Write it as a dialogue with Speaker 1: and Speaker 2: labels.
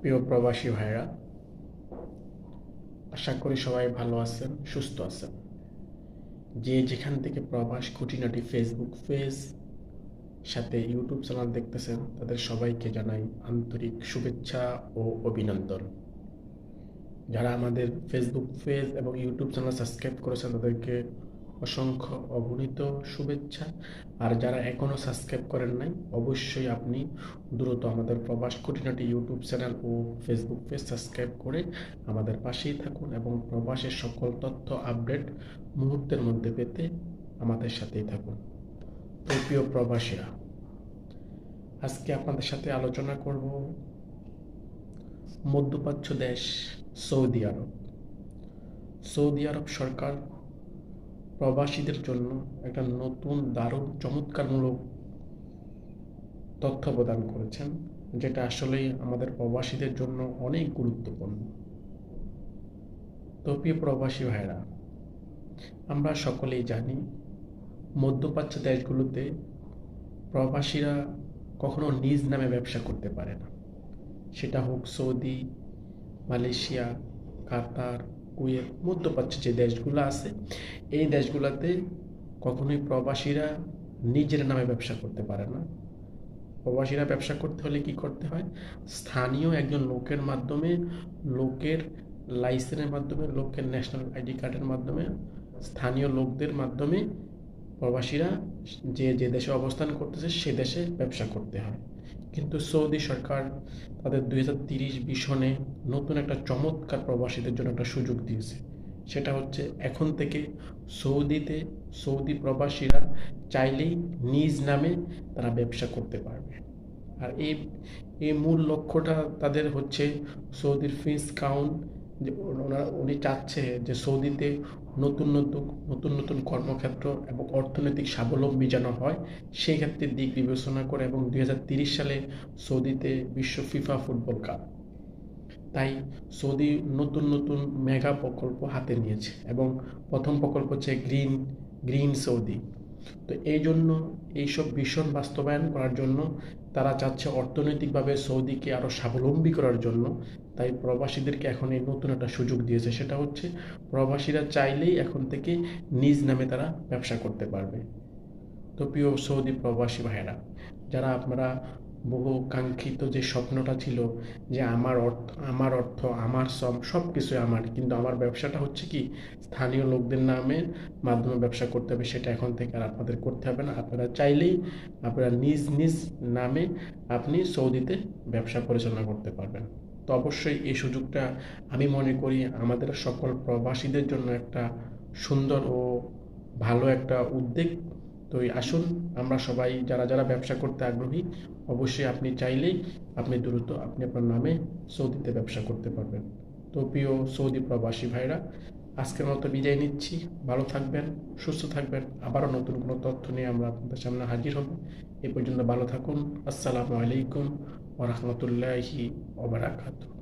Speaker 1: প্রিয় প্রবাসী ভাইরা আশা করি সবাই ভালো আছেন, সুস্থ আছেন। যে যেখান থেকে প্রবাস খুঁটিনাটি ফেসবুক পেজ সাথে ইউটিউব চ্যানেল দেখতেছেন, তাদের সবাইকে জানাই আন্তরিক শুভেচ্ছা ও অভিনন্দন। যারা আমাদের ফেসবুক পেজ এবং ইউটিউব চ্যানেল সাবস্ক্রাইব করেছেন, তাদেরকে অসংখ্য অগণিত শুভেচ্ছা। আর যারা এখনও সাবস্ক্রাইব করেন নাই, অবশ্যই আপনি দ্রুত আমাদের প্রবাস খুঁটিনাটি ইউটিউব চ্যানেল ও ফেসবুক পেজ সাবস্ক্রাইব করে আমাদের পাশেই থাকুন এবং প্রবাসের সকল তথ্য আপডেট মুহূর্তের মধ্যে পেতে আমাদের সাথেই থাকুন। প্রিয় প্রবাসীরা, আজকে আপনাদের সাথে আলোচনা করব মধ্যপ্রাচ্য দেশ সৌদি আরব। সৌদি আরব সরকার প্রবাসীদের জন্য একটা নতুন দারুণ চমৎকারমূলক তথ্য প্রদান করেছেন, যেটা আসলেই আমাদের প্রবাসীদের জন্য অনেক গুরুত্বপূর্ণ। তো প্রিয় প্রবাসী ভাইরা আমরা সকলেই জানি, মধ্যপ্রাচ্য দেশগুলোতে প্রবাসীরা কখনো নিজ নামে ব্যবসা করতে পারে না। সেটা হোক সৌদি, মালয়েশিয়া, কাতার কুয়েত মধ্যপ্রাচ্য যে দেশগুলো আছে, এই দেশগুলোতে কখনোই প্রবাসীরা নিজের নামে ব্যবসা করতে পারে না। প্রবাসীরা ব্যবসা করতে হলে কি করতে হয়? স্থানীয় একজন লোকের মাধ্যমে, লোকের লাইসেন্সের মাধ্যমে, লোকের ন্যাশনাল আইডি কার্ডের মাধ্যমে, স্থানীয় লোকদের মাধ্যমে প্রবাসীরা যে যে দেশে অবস্থান করতেছে, সে দেশে ব্যবসা করতে হয়। কিন্তু সৌদি সরকার তাদের দুই হাজার তিরিশ ভিশনে নতুন একটা চমৎকার প্রবাসীদের জন্য একটা সুযোগ দিয়েছে। সেটা হচ্ছে এখন থেকে সৌদিতে সৌদি প্রবাসীরা চাইলেই নিজ নামে তারা ব্যবসা করতে পারবে। আর এই এই মূল লক্ষ্যটা তাদের হচ্ছে সৌদির ফিস কাউন্ট, যে ওনারা, উনি চাচ্ছে যে সৌদিতে নতুন নতুন নতুন নতুন কর্মক্ষেত্র এবং অর্থনৈতিক স্বাবলম্বী যেন হয়, সেই ক্ষেত্রে দিক বিবেচনা করে এবং দুই সালে সৌদিতে বিশ্ব ফিফা ফুটবল কাপ। তাই সৌদি নতুন নতুন মেগা প্রকল্প হাতে নিয়েছে এবং প্রথম প্রকল্প হচ্ছে গ্রিন গ্রিন সৌদি। তো এই জন্য এইসব ভীষণ বাস্তবায়ন করার জন্য তারা চাচ্ছে অর্থনৈতিকভাবে সৌদিকে আরও স্বাবলম্বী করার জন্য। তাই প্রবাসীদেরকে এখন এই নতুন একটা সুযোগ দিয়েছে, সেটা হচ্ছে প্রবাসীরা চাইলেই এখন থেকে নিজ নামে তারা ব্যবসা করতে পারবে। তো প্রিয় সৌদি প্রবাসী ভাইয়েরা, যারা আপনারা বহু কাঙ্ক্ষিত যে স্বপ্নটা ছিল যে আমার অর্থ আমার অর্থ, আমার সব সব কিছুই আমার। কিন্তু আমার ব্যবসাটা হচ্ছে কি, স্থানীয় লোকদের নামে মাধ্যমে ব্যবসা করতে হবে, সেটা এখন থেকে আর আপনাদের করতে হবে না। আপনারা চাইলেই আপনারা নিজ নিজ নামে আপনি সৌদিতে ব্যবসা পরিচালনা করতে পারবেন। তো অবশ্যই এই সুযোগটা আমি মনে করি আমাদের সকল প্রবাসীদের জন্য একটা সুন্দর ও ভালো একটা উদ্যোগ তো আসুন, আমরা সবাই যারা যারা ব্যবসা করতে আগ্রহী, অবশ্যই আপনি চাইলেই আপনি দ্রুত আপনি আপনার নামে সৌদিতে ব্যবসা করতে পারবেন। তো প্রিয় সৌদি প্রবাসী ভাইরা, আজকের মতো বিদায় নিচ্ছি। ভালো থাকবেন, সুস্থ থাকবেন। আবারও নতুন কোনো তথ্য নিয়ে আমরা আপনাদের সামনে হাজির হব। এ পর্যন্ত ভালো থাকুন। আসসালামু আলাইকুম ওরহমতুল্লাহি ওবরাকাতুহ